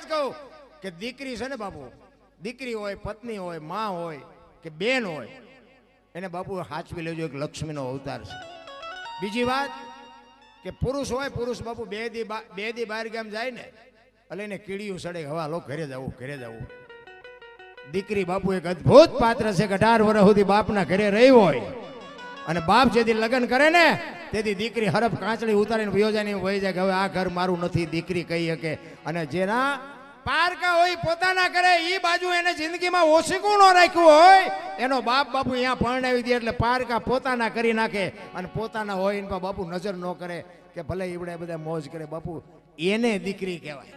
જ કહું કે દીકરી છે ને બાપુ, દીકરી હોય, પત્ની હોય, માં હોય કે બેન હોય, એને બાપુ હાચવી લેજો, એક લક્ષ્મીનો અવતાર છે. બીજી વાત કે પુરુષ હોય, પુરુષ બાપુ બે દી બા- દી બહાર ગામ જાય ને, એટલે એને કીડીયું સડે, હવા લો, ઘરે જવું ઘરે જવું. દીકરી બાપુ એક અદ્ભુત પાત્ર છે કે અઢાર વર્ષ સુધી બાપના ઘરે રહી હોય. અને બાપ જેથી લગ્ન કરે ને, તેથી દીકરી હરફ કાંચળી ઉતારીને યોજાની વહી જાય કે હવે આ ઘર મારું નથી, દીકરી કહી શકે. અને જેના પારકા હોય, પોતાના કરે એ બાજુ એને જિંદગીમાં ઓછીકું ન રાખ્યું હોય, એનો બાપ બાપુ અહીંયા પરણાવી દે એટલે પારકા પોતાના કરી નાખે અને પોતાના હોય એના બાપુ નજર ન કરે કે ભલે ઈવડે બધા મોજ કરે, બાપુ એને દીકરી કહેવાય.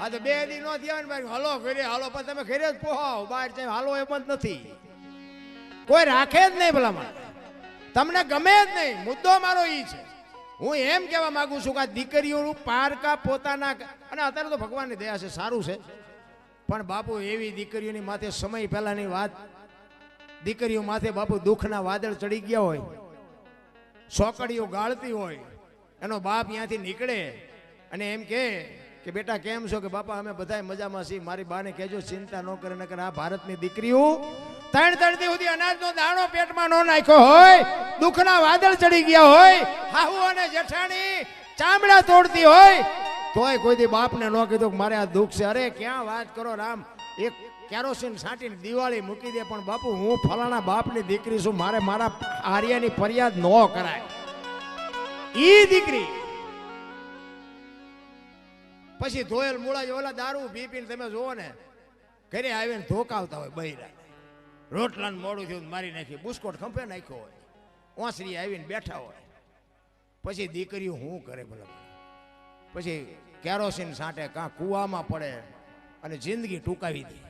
આ તો બે દી નો થયા હાલો ઘરે, હાલો, પણ તમે ઘરે જ પોહાવ, બહાર જાય હાલો એમ જ નથી. કોઈ રાખે જ નહીં ભલામણ. તમને ગમે જ નહીં, મુદ્દો મારો ઈ છે. હું એમ કહેવા માંગુ છું કે આ દીકરીઓનું પારકા પોતાના અને અત્યારે તો ભગવાનની દયા છે, સારું છે. પણ બાપુ, એવી દીકરીઓની માથે સમય પહેલાની વાત, દીકરીઓ માથે બાપુ દુઃખના વાદળ ચડી ગયા હોય, સોકડીઓ ગાળતી હોય, એનો બાપ ત્યાંથી નીકળે અને એમ કે કે બેટા કેમ છો કે બાપા અમે બધાય મજામાં છીએ? મારી બાને કહેજો, ચિંતા ન કરે, નકર આ ભારતની દીકરીઓ ત્રણ દી સુધી અનાજનો દાણો પેટમાં ન નાખ્યો હોય, દુઃખના વાદળ ચડી ગયા હોય, હાહુ અને જેઠાણી ચામડા તોડતી હોય, તોય કોઈ દી બાપને ન કીધું કે મારે આ દુઃખ છે. અરે, ક્યાં વાત કરો રામ? એક કેરોસીન છાંટીને દિવાળી મૂકી દે, પણ બાપુ, હું ફલાણા બાપની દીકરી છું. મારે મારા આર્યાની ફરિયાદ ન કરાય. ઈ દીકરી પછી ધોયેલ મૂળા ઓલા દારૂ પી પીને તમે જોવો ને, ઘરે આવીને ધોકાવતા હોય બૈરા. રોટલાને મોડું થયું મારી નાખી બુસ્કોટ ખંભે નાખ્યો હોય. ઓસરી આવીને બેઠા હોય. પછી દીકરીઓ શું કરે ભલે? પછી કેરોસીન સાંટે કાં કૂવામાં પડે અને જિંદગી ટૂંકાવી દે.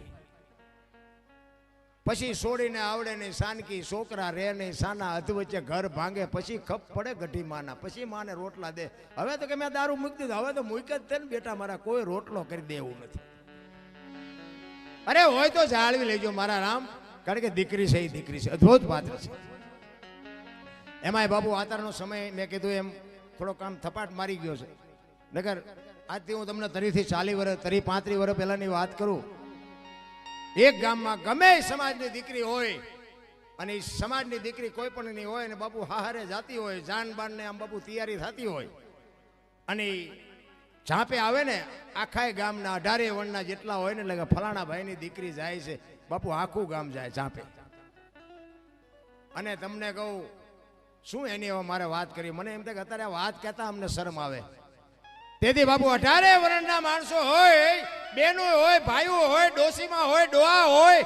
પછી છોડીને આવડે નહીં, સાનકી છોકરા રે નહીં, સાના અધ વચ્ચે ઘર ભાંગે, પછી ખપ પડે ગઢી માના, પછી માને રોટલા દે. હવે તો કે મેં દારૂ મૂકી દીધું, હવે તો મૂકી જ ને બેટા મારા, કોઈ રોટલો કરી દે એવું નથી. અરે હોય તો જાળવી લેજો મારા રામ, કારણ કે દીકરી છે એ દીકરી છે અદ્ભુત પાત્ર છે. એમાંય બાપુ આતારનો સમય, મેં કીધું એમ, થોડો કામ થપાટ મારી ગયો છે. નગર આજથી હું તમને તરીથી ચાલી વર્ષ તરી પાંત્રી વર્ષ પહેલાંની વાત કરું એક ગામમાં ગમે સમાજની દીકરી હોય, અને એ સમાજની દીકરી કોઈ પણ ની હોય અને બાપુ હારે જાતી હોય જાન બાનને આમ બાપુ તૈયારી થતી હોય, અને ઝાંપે આવે ને, આખાય ગામના અઢારે વણના જેટલા હોય ને, એટલે ફલાણા ભાઈની દીકરી જાય છે, બાપુ આખું ગામ જાય ઝાંપે અને તમને કહું, શું એની હવે મારે વાત કરી મને એમ થાય કે અત્યારે વાત કહેતા અમને શરમ આવે. તેથી બાપુ, અઢારે વર્ણના માણસો હોય, બેનો હોય, ભાઈઓ હોય ડોસીમાં હોય, ડોહા હોય,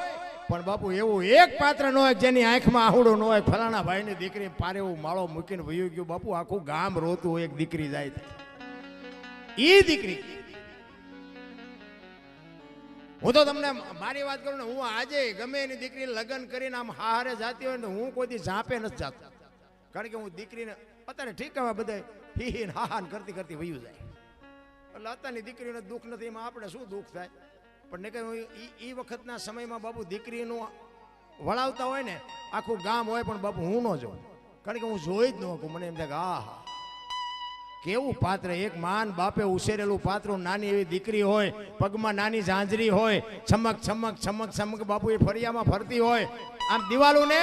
પણ બાપુ, એવું એક પાત્ર ન હોય જેની આંખમાં આહુડો ન હોય. ફલાણા ભાઈની દીકરી પારે એવું માળો મૂકીને વયું ગયું. બાપુ, આખું ગામ રોતું હોય, એક દીકરી જાય એ દીકરી. હું તો તમને મારી વાત કરું ને, હું આજે ગમે એની દીકરી લગ્ન કરીને આમ હારે જાતી હોય ને, હું કોઈ દી ઝાંપે નથી જાતો. કારણ કે હું દીકરીને, અત્યારે ઠીક હવે બધા હી, હા હાન કરતી કરતી વયું જાય. એટલે અત્યારની દીકરીને દુઃખ નથી, એમાં આપણે શું દુઃખ થાય? પણ ને કે એ વખતના સમયમાં બાપુ દીકરીનું વળાવતા હોય ને, આખું ગામ હોય પણ બાપુ હું ન જોઉં. કારણ કે હું જોઈ જ ન શકું. મને એમ થાય કે આ હા કેવું પાત્ર? એક માન બાપે ઉછેરેલું પાત્ર નાની એવી દીકરી હોય, પગમાં નાની ઝાંઝરી હોય, છમક છમક છમક છમક બાપુ એ ફરિયામાં ફરતી હોય. આમ દિવાલોને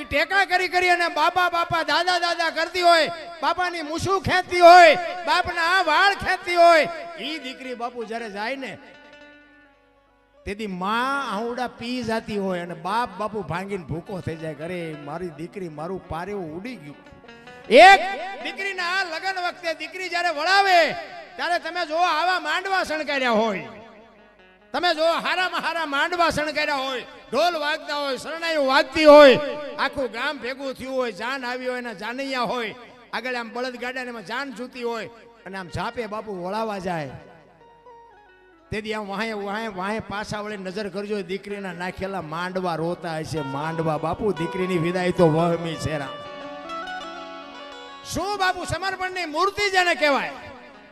એ ટેકા કરી કરી અને બાપા બાપા, દાદા દાદા કરતી હોય, બાપાની મૂછું ખેંચતી હોય, બાપના આ વાળ ખેંચતી હોય. એ દીકરી બાપુ જ્યારે જાય ને, તેથી માં આહુડા પી જાતી હોય અને બાપ બાપુ ભાંગીને ભૂકો થઈ જાય ઘરે મારી દીકરી મારું પારેવું ઉડી ગયું. એક. દીકરીના લગ્ન વખતે દીકરી જ્યારે વળાવે, ત્યારે તમે જો આવા માંડવા શણગાર્યા હોય. તમે જો હારામાં હારા માંડવા શણગાર્યા હોય, ઢોલ વાગતા હોય, શરણાઈઓ વાગતી હોય, આખું ગામ ભેગું થયું હોય, જાન આવી હોય ને જાનૈયા હોય. આગળ આમ બળદ એમાં જાન જૂતી હોય અને આમ ઝાપે બાપુ વળાવા જાય. તેથી આમ વાહે વાહે વાહે પાછા વળે નજર કરજો દીકરીના નાખેલા માંડવા રોતા હશે. માંડવા બાપુ, દીકરીની વિદાય તો વહમી છે રામ. શું બાપુ સમર્પણની મૂર્તિ જેને કહેવાય?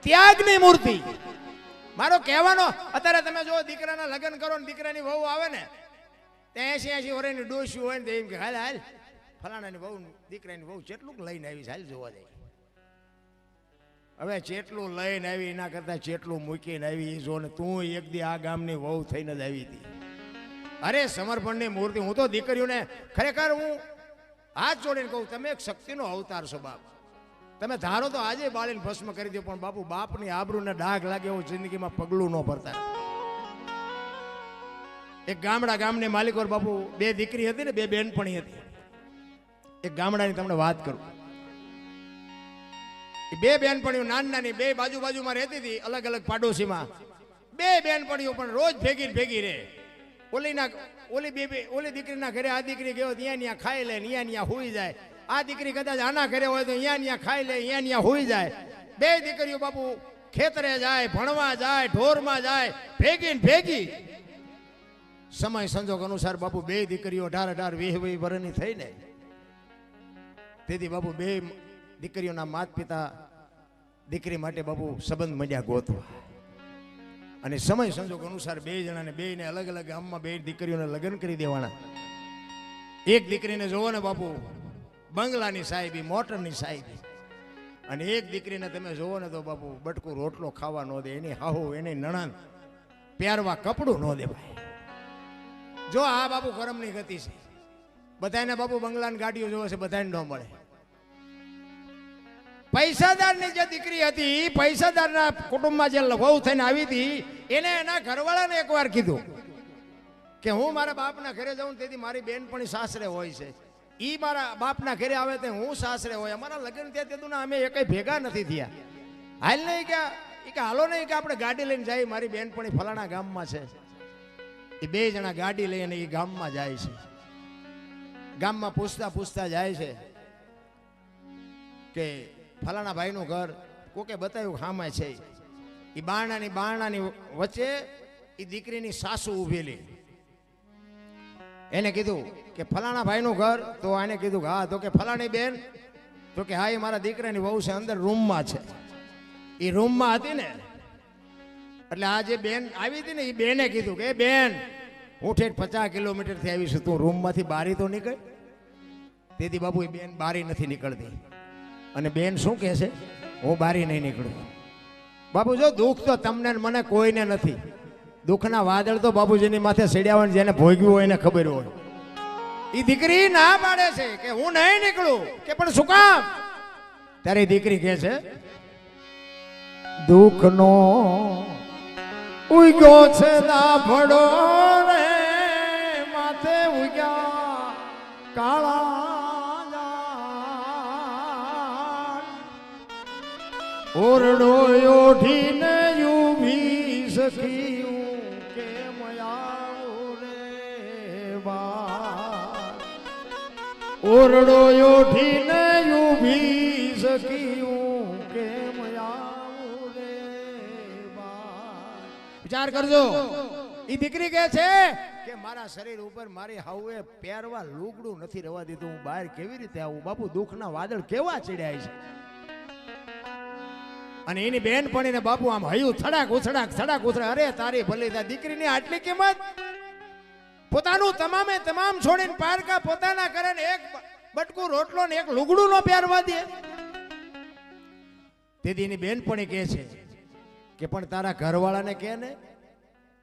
ત્યાગની મૂર્તિ. મારો કહેવાનો, અત્યારે તમે જો દીકરાના લગ્ન કરો ને દીકરાની વહુ આવે ને ત્યાં એસી એસી વર્ષની ડોસ્યું હોય ને એમ કે, હાલ હાલ, ફલાણાની વહુ, દીકરાની વહુ જેટલું લઈને આવી હાલ, જોવા જાય. હવે જેટલું લઈને આવી, એના કરતા જેટલું મૂકીને આવી જો ને તું એક દી આ ગામની વહુ થઈને જ આવી હતી. અરે, સમર્પણની મૂર્તિ, હું તો દીકરીઓને ખરેખર હું હાથ જોડીને કહું, તમે એક શક્તિનો અવતાર છો બાપ. તમે ધારો તો આજે બાળીને ભસ્મ કરી દો પણ બાપુ બાપની આબરૂને ડાઘ લાગે એવું જિંદગીમાં પગલું ન ભરતા. એક ગામડા ગામની માલિકોર બાપુ બે દીકરી હતી ને, બે બહેનપણી હતી. એક ગામડાની તમને વાત કરું. બે બહેનપણીઓ નાની નાની બે બાજુ બાજુમાં રહેતી હતી, અલગ અલગ પાડોશીમાં. બે બહેનપણીઓ પણ રોજ ભેગી ભેગી રહે. ઓલીના, ઓલી બે ઓલી દીકરીના ઘરે આ દીકરી ગયો, ત્યાં ત્યાં ખાઈ લે ત્યાં ત્યાં હોઈ જાય. આ દીકરી કદાચ આના ઘરે હોય તો અહીંયા ત્યાં ખાઈ લે અહીંયા ત્યાં હોઈ જાય. બે દીકરીઓ બાપુ ખેતરે જાય, ભણવા જાય, ઢોરમાં જાય ભેગી ને ભેગી. સમય સંજોગ અનુસાર બાપુ બે દીકરીઓ અઢાર અઢાર વીસ વીસ વર્ષની થઈ ને. તેથી બાપુ બે દીકરીઓના માત પિતા દીકરી માટે બાપુ સંબંધ મળ્યા ગોતવા. અને સમય સંજોગ અનુસાર બે જણાને બે ને અલગ અલગ ગામમાં બે દીકરીઓને લગ્ન કરી દેવાના. એક દીકરીને જોવો ને બાપુ બંગલાની સાહેબી, મોટરની સાહેબી. અને એક દીકરીને તમે જોવો ને તો બાપુ, બટકું રોટલો ખાવા ન દે, એની હાહુ, એની નણંદ. પહેરવા કપડું ન દે ભાઈ. જો આ બાપુ કરમની ગતિ છે. બધાને બાપુ બંગલાની ગાડીઓ જોવે છે બધાને ન મળે. પૈસાદારની જે દીકરી હતી, પૈસાદારના કુટુંબમાં જે વહુ થઈને આવી હતી, એને એના ઘરવાળાને એકવાર કીધું કે હું મારા બાપના ઘરે જાઉં તેથી મારી બેનપણી સાસરે હોય છે. ઈ મારા બાપના ઘરે આવે તે હું સાસરે હોય. અમારા લગ્ન થયા ના અમે એકઈ ભેગા નથી થયા. હાલ નહીં કે એ કે હાલો નહીં કે આપણે ગાડી લઈને જાય. મારી બેનપણી ફલાણા ગામમાં છે. એ બે જણા ગાડી લઈને એ ગામમાં જાય છે. ગામમાં પૂછતા પૂછતા જાય છે કે ફલાણા ભાઈનું ઘર કોકે બતાવ્યું ખામાં છે. એ બારણાની બારણાની વચ્ચે એ દીકરીની સાસુ ઊભેલી. એને કીધું કે ફલાણા ભાઈનું ઘર, તો આને કીધું હા, તો કે ફલાણી બેન, તો કે હા, એ મારા દીકરાની વહુ છે, અંદર રૂમમાં છે. એ રૂમમાં હતી ને, એટલે આ જે બેન આવી હતી ને એ બેને કીધું કે બેન, હું ઠેઠ પચાસ કિલોમીટરથી આવી છું, તું રૂમમાંથી બારી તો નીકળ. તેથી બાપુ, એ બેન બારી નથી નીકળતી. અને બેન શું કહે છે? હું બારી નહીં નીકળું. બાપુ, જો દુઃખ તો તમને મને કોઈને નથી. દુઃખના વાદળ તો બાપુજીની માથે સડ્યા જેને ભોગ્યું હોય એને ખબર હોય. એ દીકરી ના પાડે છે કે હું નહીં નીકળું, કે પણ શું કામ? ત્યારે દીકરી કહે છે, દુઃખનો ઉગ્યો છે દાભડો રે, માથે ઉગ્યા કાળા ઓરડો ઓઢીને ઊભી સખીયું ઓરડો ઓઢીને ઊભી સખીયું કેમ આવું રે. વિચાર કરજો. ઈ દીકરી કહે છે કે મારા શરીર ઉપર મારી હાઉએ પહેરવા લુગડું નથી રવા દીધું. હું બહાર કેવી રીતે આવું? બાપુ, દુઃખના વાદળ કેવા ચડ્યા છે? અને એની બેન પડીને બાપુ આમ હયું થડાક ઉછડાક થડાક ઉછડાક અરે, તારી ભલી દીકરીની આટલી કિંમત પોતાનું તમામે તમામ છોડીને પારકા પોતાના કરે એક બટકું, રોટલો ને એક લુગડું નો પહેરવા દે. એની બેનપણી કહે છે કે, પણ તારા ઘરવાળાને કહે ને,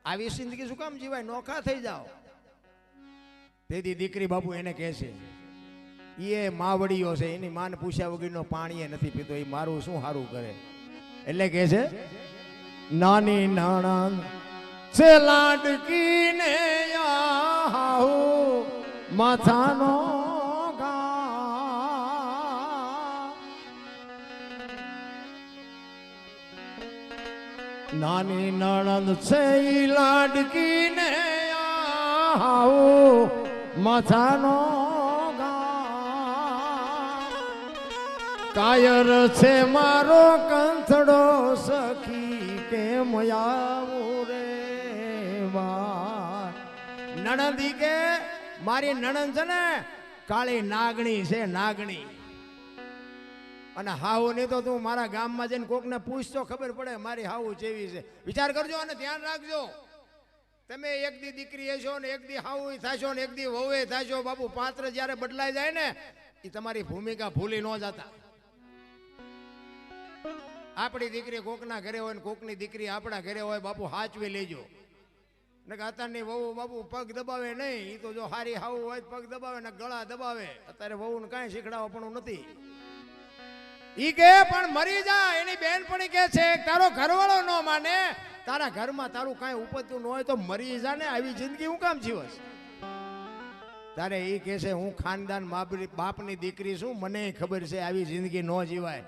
આવી જિંદગી શું કામ જીવાય? નોખા થઈ જાઓ. તેથી દીકરી બાપુ એને કહે છે એ માવડીઓ છે, એની માન પૂછ્યા વગરનો પાણી નથી પીતો એ મારું શું સારું કરે? એટલે કહે છે, નાની નાણા છે લાડકીને આહુ, માથાનો નાની નણંદ છે ઈ લાડકીને આવો માથાનો. કાયર છે મારો કંથડો સખી કેમ આવું નણંદી કે, મારી નણંદ છે ને, કાળી નાગણી છે, નાગણી. અને હાવું નહીં તો તું મારા ગામમાં જઈને કોકને પૂછતો ખબર પડે મારી હાવું જેવી છે. વિચાર કરજો અને ધ્યાન રાખજો. તમે એક દી દીકરી હશો ને એક દી હાવું થશો ને એક દી વહુએ થશો, બાપુ પાત્ર જ્યારે બદલાઈ જાય ને એ તમારી ભૂમિકા ભૂલી ન જતા. આપણી દીકરી કોકના ઘરે હોય ને કોકની દીકરી આપણા ઘરે હોય, બાપુ હાચવી લેજો. ને અત્યારની વહુ બાપુ પગ દબાવે નહીં એ તો જો હારી હાવું હોય પગ દબાવે ને ગળા દબાવે. અત્યારે વહુને કાંઈ શીખડાવવા પણ નથી. ઈ કે, પણ મરી જા. એની બેનપણી કે છે, તારો ઘરવાળો ન માને. તારા ઘરમાં તારું કાંઈ ઉપજતું ન હોય તો મરી જા ને, આવી જિંદગી હું કામ જીવસ? તારે એ કે છે, હું ખાનદાન બાપની દીકરી છું, મને ખબર છે આવી જિંદગી ન જીવાય.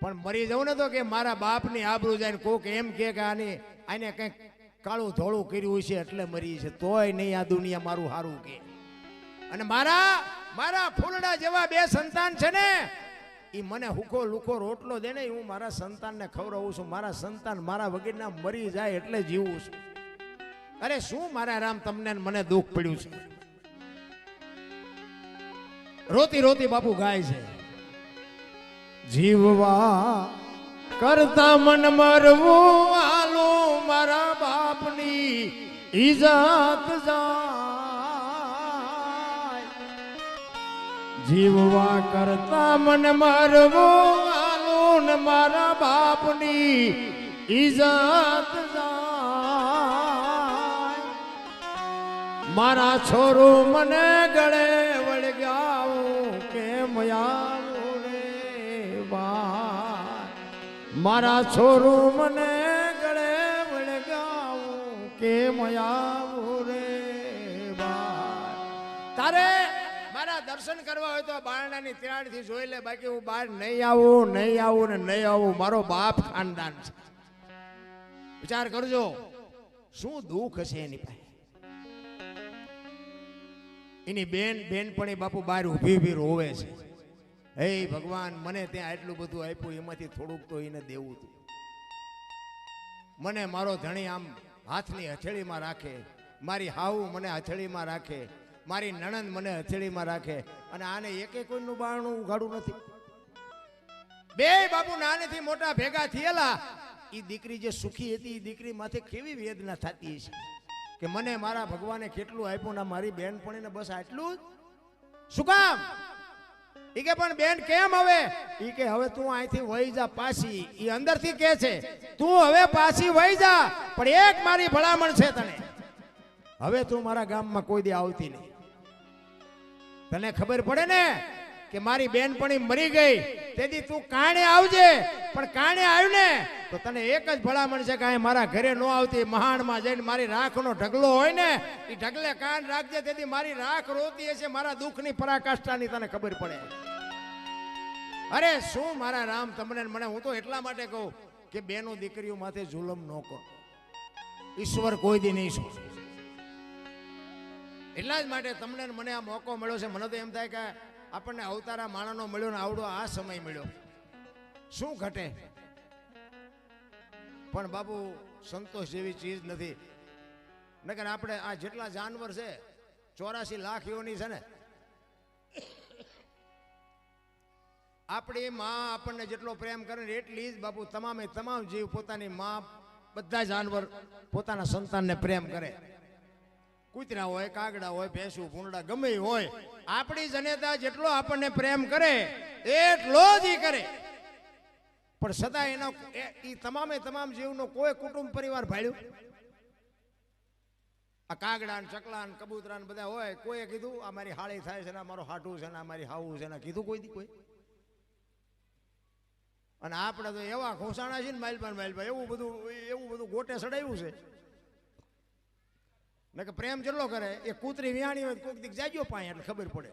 પણ મરી જવું ને તો કે મારા બાપની આબરૂ જાય કોક એમ કે આની, આને કંઈક કાળું ધોળું કર્યું છે એટલે મરી છે તોય નહીં આ દુનિયા મારું સારું કે. અને મારા મારા ફૂલડા જેવા બે સંતાન છે ને એ મને હુકો લુકો રોટલો દે ને, હું મારા સંતાનને ખવડાવું છું. મારા સંતાન મારા વગેરેના મરી જાય એટલે જીવું છું. અરે શું મારા રામ તમને મને દુઃખ પડ્યું છે? રોતી રોતી બાપુ ગાય છે. જીવવા કરતા મન મરવું આલો મારા ઈજત જાય. જીવવા કરતા મન મરવું આલો મારા બાપની ઈજત જાય. મારા છોરો મને ગળે વળગાવું કેમ આવું રે બા મારા છોરું મને કેમ આવું રે તારે મારા દર્શન કરવા હોય તો બારણાની તિરાડથી જોઈ લે, બાકી હું બહાર નહીં આવું નહીં આવું ને નહીં આવું. મારો બાપ ખાનદાન છે. વિચાર કરજો, શું દુઃખ હશે એની પાસે? એની બેન, બેનપણી બાપુ બહાર ઊભી ઊભી રોવે છે. હે ભગવાન, મને ત્યાં એટલું બધું આપ્યું, એમાંથી થોડુંક તો એને દેવું હતું મને મારો ધણી આમ હાથની હથેળીમાં રાખે. મારી હાવું મને હથેળીમાં રાખે. મારી નણંદ મને હથેળીમાં રાખે. અને આને એકે કોઈનું બારણું ઉઘાડું નથી. બે બાપુ નાનેથી મોટા ભેગા થયેલા. એ દીકરી જે સુખી હતી એ દીકરી માથે કેવી વેદના થતી હશે? કે મને મારા ભગવાને કેટલું આપ્યું ને મારી બેનપણીને બસ આટલું જ? શું કામ? ઈ કે, પણ બેન, કેમ હવે? ઈ કે, હવે તું અહીંથી વહી જા પાછી. ઈ અંદરથી કે છે, તું હવે પાછી વહી જા, પણ એક મારી ભલામણ છે તને. હવે તું મારા ગામમાં કોઈ દી આવતી નહીં. તને ખબર પડે ને? કે મારી બેનપણી મરી ગઈ, તેથી તું કાણે આવજે, પણ કાણે આવ્યું ને તો તને એક જ ભલામણ છે કે અહીં મારા ઘરે ન આવતી મહાણમાં જઈને મારી રાખનો ઢગલો હોય ને એ ઢગલે કાન રાખજે, તેથી મારી રાખ રોતી હશે, મારા દુઃખની પરાકાષ્ઠાની તને ખબર પડે. અરે શું મારા રામ, તમને મને, હું તો એટલા માટે કહું કે બેનો દીકરીઓ માથે જુલમ ન કરો. ઈશ્વર કોઈ દી નહીં એટલા જ માટે તમને મને આ મોકો મળ્યો છે. મને તો એમ થાય કે આપણને અવતારા માણસનો મળ્યો ને આવડો આ સમય મળ્યો. શું ઘટે? પણ બાબુ સંતોષ જેવી ચીજ નથી. નકર આપણે આ જેટલા જાનવર છે, ચોરાસી લાખ યોની છે ને, આપણી માં આપણને જેટલો પ્રેમ કરે ને એટલી જ બાપુ તમામે તમામ જીવ પોતાની માં, બધા જાનવર પોતાના સંતાનને પ્રેમ કરે. કૂતરા હોય, કાગડા હોય, ભેંસું, ભૂંડા, ગમે હોય, આપણી જનેતા જેટલો આપણને પ્રેમ કરે, એટલો જ કરે. પણ સદા એનો એ- તમામે તમામ જીવનો કોઈ કુટુંબ પરિવાર ભાડ્યું? આ કાગડા ને ચકલા ને કબૂતરા ને બધા હોય, કોઈએ કીધું, આ મારી હાળી થાય છે ને મારો હાટું છે ને, આ મારી હાવું છે ને, કીધું કોઈ દી? કોઈ? અને આપણે તો એવા ઘોસાણા છે ને માઇલપાન માઇલપાન એવું બધું એવું બધું ગોટે સડાયું છે. ને કે પ્રેમ જેટલો કરે, એ કૂતરી વ્યાણી હોય કોક દીક જાગ્યો પાય એટલે ખબર પડે.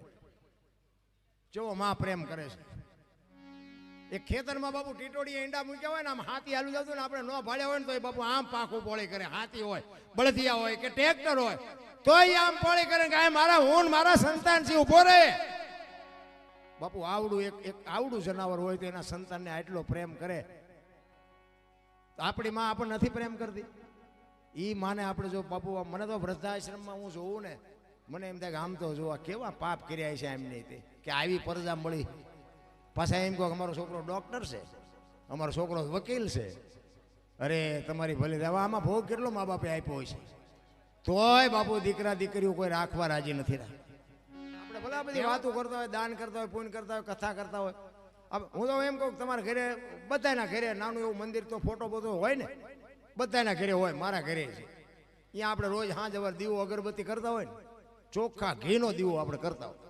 જેવો માં પ્રેમ કરે છે. એ ખેતરમાં બાપુ ટીટોડી ઈંડા મૂક્યા હોય ને, આમ હાથી હાલું જતું ને, આપણે ન ભાડ્યા હોય ને તો એ બાપુ આમ પાખું પોળી કરે, હાથી હોય, બળદિયા હોય કે ટ્રેક્ટર હોય, તોય આમ પોળી કરે કે મારા હું મારા સંતાન છે ઊભો રહે બાપુ આવડું એક એક આવડું જનાવર હોય તો એના સંતાનને આટલો પ્રેમ કરે. આપણી માં આપણને નથી પ્રેમ કરતી. ઈ માને આપણે જો બાપુ મને તો વૃદ્ધાશ્રમમાં હું જોઉં ને મને એમ થાય કે આમ તો જોવા કેવા પાપ કર્યા છે એમને તે કે આવી પરજા મળી. પાછા એમ કહો કે અમારો છોકરો ડૉક્ટર છે અમારો છોકરો વકીલ છે. અરે તમારી ભલી હવે આમાં ભોગ કેટલો મા બાપે આપ્યો હોય છે? તોય બાપુ દીકરા દીકરીઓ કોઈ રાખવા રાજી નથી આપણે ભલે બધી વાતો કરતા હોય દાન કરતા હોય પૂન કરતા હોય કથા કરતા હોય. હવે હું તો એમ કહું તમારા ઘરે બધાના ઘરે નાનું એવું મંદિર તો ફોટો બધો હોય ને. બધાના ઘરે હોય મારા ઘરે છે. અહીંયા આપણે રોજ સાંજ અવાર દીવો અગરબત્તી કરતા હોય ને ચોખ્ખા ઘીનો દીવો આપણે કરતા હોય.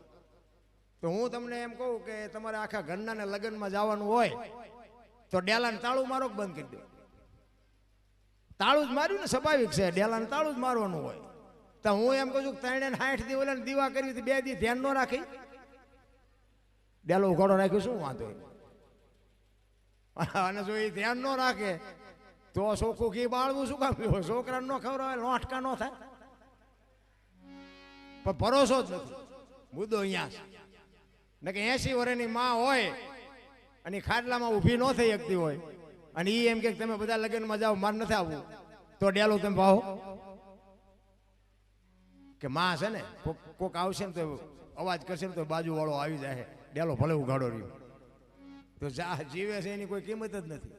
તો હું તમને એમ કહું કે તમારે આખા ઘરના ને લગ્નમાં જવાનું હોય તો ડેલાને તાળું મારો બંધ કરી દો. તાળું જ માર્યું ને સ્વાભાવિક છે ડેલાને તાળું જ મારવાનું હોય. તો હું એમ કહું છું કે ત્રણે સાઠ દી ઓલા દીવા કરી હતી, બે દી ધ્યાન ન રાખી. ડેલો ઉઘાડો રાખ્યો શું વાંધો? અને જો એ ધ્યાન ન રાખે તો ચોખ્ખું ઘી બાળવું શું કામ? છોકરા ન ખવડાવે લોટકા ન થાય. પણ ભરોસો જ નથી. મુદ્દો અહીંયા છે. ને કે એસી વર્ષની માં હોય અને ખાટલામાં ઊભી ન થઈ શકતી હોય અને એ એમ કે તમે બધા લગ્નમાં જાઓ, માર નથી આવવું. તો ડેલો તમે ભાવો. કે માં છે ને, કોક આવશે ને તો અવાજ કરશે ને તો બાજુવાળો આવી જાય ડેલો ભલે ઉઘાડો રહ્યો. તો જા, જીવે છે એની કોઈ કિંમત જ નથી.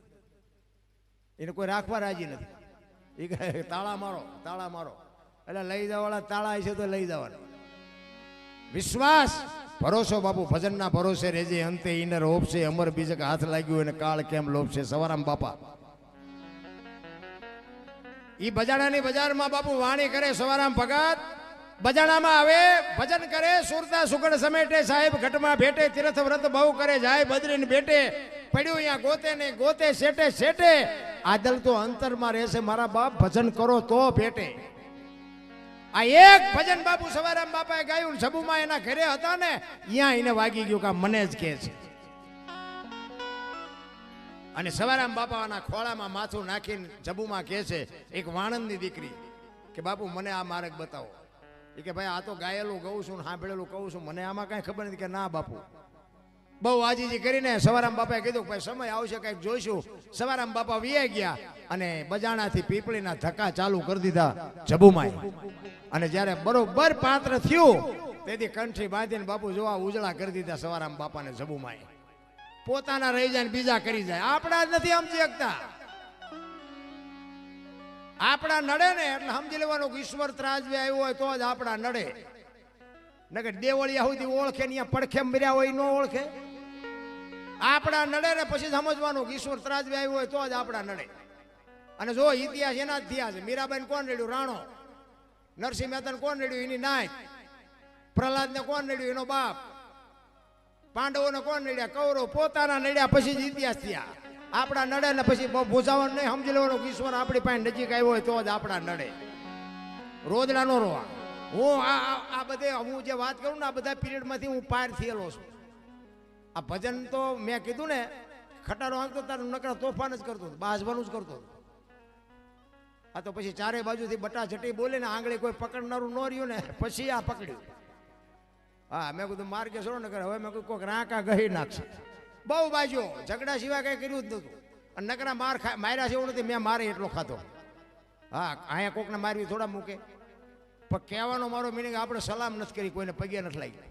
એને કોઈ રાખવા રાજી નથી. એ કહે, તાળા મારો તાળા મારો. એટલે લઈ જવાવાળા તાળા છે તો લઈ જવાના. વિશ્વાસ. ભરોસો બાપુ, ભજનના ભરોસે રેજે, અંતે ઇનર હોપશે અમર બીજક હાથ લાગ્યું અને કાળ કેમ લોપશે? સવારામ બાપા. ઈ બજાડાની બજારમાં બાપુ વાણી કરે, સવારામ ભગત બજાણામાં આવે, ભજન કરે, સુરતા સુગડ સમેટે, સાહેબ ઘટમાં ભેટે તીર્થ વ્રત બહુ કરે, જાય બદરીને ભેટે. પડ્યું અહીંયા ગોતે ને ગોતે, શેટે શેટે. આદલ તો અંતરમાં રહેશે, મારા બાપ ભજન કરો તો ભેટે. આ એક ભજન બાપુ સવારામ બાપાએ ગાયું સબુમાં એના ઘરે હતા ને અહીંયા એને વાગી ગયું કે મને જ કહે છે. અને સવારામ બાપાના ખોળામાં માથું નાખીને જબુમાં કહે છે, એક વાણંદની દીકરી કે, બાપુ, મને આ માર્ગ બતાવો. એ કે ભાઈ, આ તો ગાયેલું ગઉં છું સાંભળેલું કહું છું. મને આમાં કાંઈ ખબર નથી કે ના, બાપુ. બહુ આજીજી કરીને સવારામ બાપાએ કીધું ભાઈ, સમય આવશે કંઈક જોઈશું. સવારામ બાપા વિયા ગયા અને બજાણાથી પીપળીના ધક્કા ચાલુ કરી દીધા જબુમાય અને જ્યારે બરોબર પાત્ર થયું, તેથી કંઠી બાંધીને બાપુ જોવા ઉજળા કરી દીધા સવારામ બાપાને જબુમાં પોતાના રહી જાય બીજા કરી જાય. આપણા જ નથી સમજી શકતા આપણા નડે ને એટલે સમજી લેવાનું કે ઈશ્વર ત્રાજવે આવ્યો હોય તો જ આપણા નડે. નકર દેવળિયા સુધી ઓળખે ને પડખે મર્યા હોય ન ઓળખે. આપણા નડે ને પછી સમજવાનું કે ઈશ્વર ત્રાજવે આવ્યો હોય તો જ આપણા નડે. અને જો ઇતિહાસ એના જ થયા છે. મીરાબાઈ કોણ રેડ્યું? રાણો. નરસિંહ મહેતાને કોણ રેડ્યું? એની નાય. પ્રહલાદને કોણ રેડ્યું? એનો બાપ. પાંડવોને કોણ નડ્યા કૌરવ પોતાના નડ્યા પછી જ ઇતિહાસ થયા. આપણા નડે ને પછી ભૂસાવણ નહીં, સમજી લેવાનું ઈશ્વર આપણી પાસે નજીક આવ્યો હોય તો જ આપણા નડે. રોજડા નો રોવા. હું આ આ- બધે હું જે વાત કરું ને, આ બધા પિરિયડમાંથી હું પાર થયેલો છું. આ ભજન તો મેં કીધું ને, ખટારો હાંકતો તારું નકરા તોફાન જ કરતો બાજવાનું જ કરતો આ તો પછી ચારે બાજુથી બટા જટી બોલે આંગળી કોઈ પકડનારું ન રહ્યું ને, પછી આ પકડ્યું. હા, મેં કીધું માર્ગે છોડો ને હવે મેં કીધું કોઈક રાંકા ગહી નાખશે. બહુ બાજુ. ઝઘડા સિવાય કઈ કર્યું જ નતું અને નકરા માર માર્યા છે એવું નથી, મેં મારે એટલો ખાધો. હા, અહીંયા કોકને માર્યું થોડા મૂકે. પણ કહેવાનો મારો મિનિંગ આપણે સલામ નથી કરી, કોઈને પગે નથી લાગી.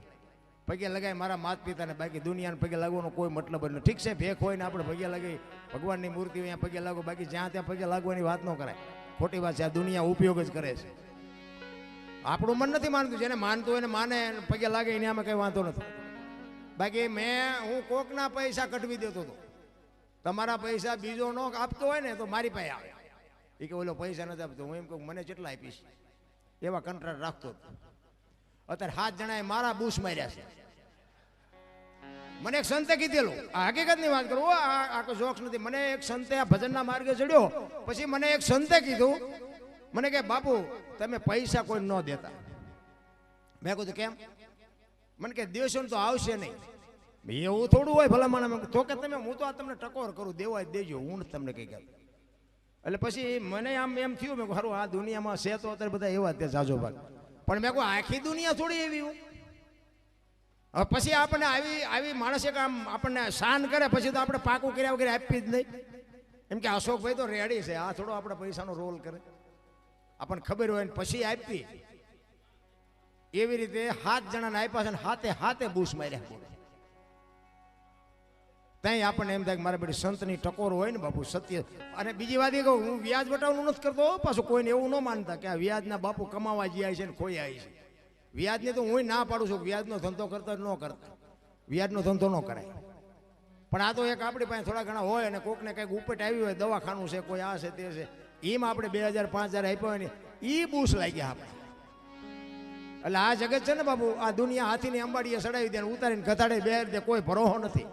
પગે લગાવી મારા માતા પિતાને બાકી દુનિયાને પગે લાગવાનો કોઈ મતલબ જ નથી. ઠીક છે, ભેખ હોય ને આપણે પગે લગાવી ભગવાનની મૂર્તિ હોય અહીંયા પગે લાગો, બાકી જ્યાં ત્યાં પગે લાગવાની વાત ન કરાય. ખોટી વાત છે, આ દુનિયા ઉપયોગ જ કરે છે. આપણું મન નથી માનતું, જેને માનતું હોય ને માને, પગે લાગે એને આમાં કંઈ વાંધો નથી. બાકી મેં, હું કોકના પૈસા કઢવી દેતો હતો. તમારા પૈસા બીજો નો આપતો હોય ને તો મારી પાસે આવે. એ કે ઓલો પૈસા નથી આપતો. હું એમ કહું મને કેટલા આપીશ? એવા કંટ્રાક્ટ રાખતો હતો. અત્યારે હાથ જણાએ મારા બૂસ માર્યા છે. મને એક સંતે કીધેલું. આ હકીકતની વાત કરું. આ આખો જોક્સ નથી. મને એક સંતે આ ભજનના માર્ગે ચડ્યો. પછી મને એક સંતે કીધું. મને કે, બાપુ, તમે પૈસા કોઈ ન દેતા. મેં કીધું, કેમ? મને કે દેશો તો આવશે નહીં. એવું થોડું હોય ભલા મને તો કે તમે, હું તો આ તમને ટકોર કરું, દેવાય દેજો હું તમને કઈ કહું એટલે પછી મને આમ એમ થયું, મેં સારું આ દુનિયામાં છે તો અત્યારે બધા એવા તે જાજો ભાગ. પણ મેં કહું આખી દુનિયા થોડી એવી હું. હવે પછી આપણને આવી આવી માણસે કામ આપણને શાન કરે, પછી તો આપણે પાકું કર્યા વગેરે આપી જ નહીં. એમ કે અશોકભાઈ તો રેડી છે, આ થોડો આપણે પૈસાનો રોલ કરે. આપણને ખબર હોય ને પછી આપી એવી રીતે સાત જણાને આપ્યા છે હાથે હાથે બૂસ માર્યા બોલે ત્યાં આપણને એમ થાય કે મારે બધી સંતની ટકોર હોય ને બાપુ, સત્ય. અને બીજી વાત એ કહું, હું વ્યાજ વટાવવાનું નથી કરતો પાછું, કોઈને એવું ન માનતા કે આ વ્યાજના બાપુ કમાવા જાય છે ને ખોઈ આવી છે. વ્યાજને તો હું ના પાડું છું, વ્યાજનો ધંધો કરતો ન કરતા. વ્યાજનો ધંધો ન કરાય. પણ આ તો એક આપણી પાસે થોડા ઘણા હોય અને કોકને કંઈક ઉપટ આવી હોય, દવાખાનું છે, કોઈ આ છે, તે છે. એમાં આપણે બે હજાર, પાંચ હજાર આપ્યો હોય ને એ બૂસ લાગ્યા આપણે. એટલે આ જગત છે ને બાબુ આ દુનિયા હાથીની અંબાડીએ ચડાવી દે ઉતારીને ઘટાડે બે કોઈ ભરોહો નથી.